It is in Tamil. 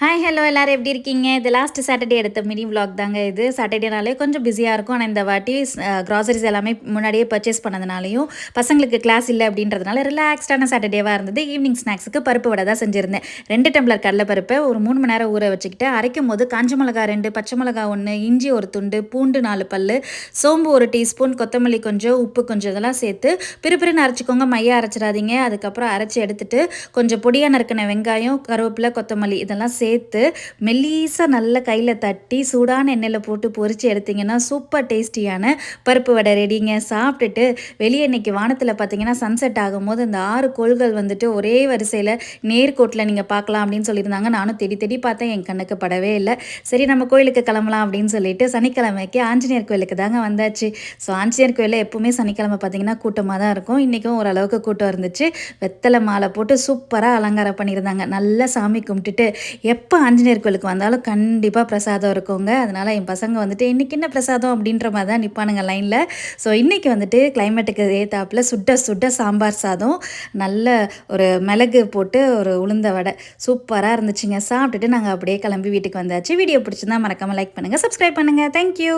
ஹாய் ஹலோ எல்லோரும் எப்படி இருக்கீங்க? இது லாஸ்ட் சாட்டர்டே எடுத்த மினி விளாக் தாங்க இது. சாட்டர்டேனாலே கொஞ்சம் பிஸியாக இருக்கும். ஆனால் இந்த வாட்டி க்ராசரிஸ் எல்லாமே முன்னாடியே பர்ச்சேஸ் பண்ணதுனாலையும் பசங்களுக்கு கிளாஸ் இல்லை அப்படின்றதுனால ரிலாக்ஸ்டான சாட்டர்டேவாக இருந்தது. ஈவினிங் ஸ்நாக்ஸுக்கு பருப்பு வடை தான் செஞ்சுருந்தேன். ரெண்டு டம்ளர் கடலைப்பருப்பை ஒரு மூணு மணி நேரம் ஊற வச்சுக்கிட்டு அரைக்கும் போது காஞ்ச மிளகா ரெண்டு பச்சை மிளகா ஒன்று இஞ்சி ஒரு துண்டு பூண்டு நாலு பல் சோம்பு ஒரு டீஸ்பூன் கொத்தமல்லி கொஞ்சம் உப்பு கொஞ்சம் இதெல்லாம் சேர்த்து பிறுபிறுன்னு அரைச்சிக்கோங்க. மையா அரைச்சிடாதீங்க. அதுக்கப்புறம் அரைச்சி எடுத்துட்டு கொஞ்சம் பொடியாக நறுக்கின வெங்காயம் கருவேப்பிலை கொத்தமல்லி இதெல்லாம் சேர்த்து சேர்த்து மெல்லீஸாக நல்ல கையில் தட்டி சூடான எண்ணெயில் போட்டு பொரிச்சு எடுத்தீங்கன்னா சூப்பர் டேஸ்டியான பருப்பு வடை ரெடிங்க சாப்பிட்டுட்டு வெளியே இன்னைக்கு வானத்தில் பார்த்தீங்கன்னா சன்செட் ஆகும்போது இந்த ஆறு கோள்கள் வந்துட்டு ஒரே வரிசையில் நேர்கோட்டில் நீங்கள் பார்க்கலாம் அப்படின்னு சொல்லியிருந்தாங்க. நானும் தேடி தேடி பார்த்தேன். என் கண்ணுக்கு படவே இல்லை. சரி நம்ம கோயிலுக்கு கிளம்பலாம் அப்படின்னு சொல்லிட்டு சனிக்கிழமைக்கு ஆஞ்சநேயர் கோயிலுக்கு தாங்க வந்தாச்சு. ஸோ ஆஞ்சநேயர் கோயிலில் எப்பவுமே சனிக்கிழமை பார்த்தீங்கன்னா கூட்டமாக தான் இருக்கும். இன்றைக்கும் ஓரளவுக்கு கூட்டம் இருந்துச்சு. வெத்தலை மாலை போட்டு சூப்பராக அலங்காரம் பண்ணியிருந்தாங்க. நல்லா சாமி கும்பிட்டுட்டு எப்போ ஆஞ்சநேயர் கோயிலுக்கு வந்தாலும் கண்டிப்பாக பிரசாதம் இருக்குங்க. அதனால் என் பசங்க வந்துட்டு இன்றைக்கி என்ன பிரசாதம்? அப்படின்ற மாதிரி தான் நிற்பானுங்க லைனில் ஸோ இன்றைக்கி வந்துட்டு கிளைமேட்டுக்கு ஏத்தாப்பில் சுட்ட சுட்ட சாம்பார் சாதம் நல்ல ஒரு மிளகு போட்டு ஒரு உளுந்த வடை. சூப்பராக இருந்துச்சுங்க. சாப்பிட்டுட்டு நாங்கள் அப்படியே கிளம்பி வீட்டுக்கு வந்தாச்சு. வீடியோ பிடிச்சிருந்தா மறக்காமல் லைக் பண்ணுங்கள் சப்ஸ்கிரைப் பண்ணுங்கள் தேங்க்யூ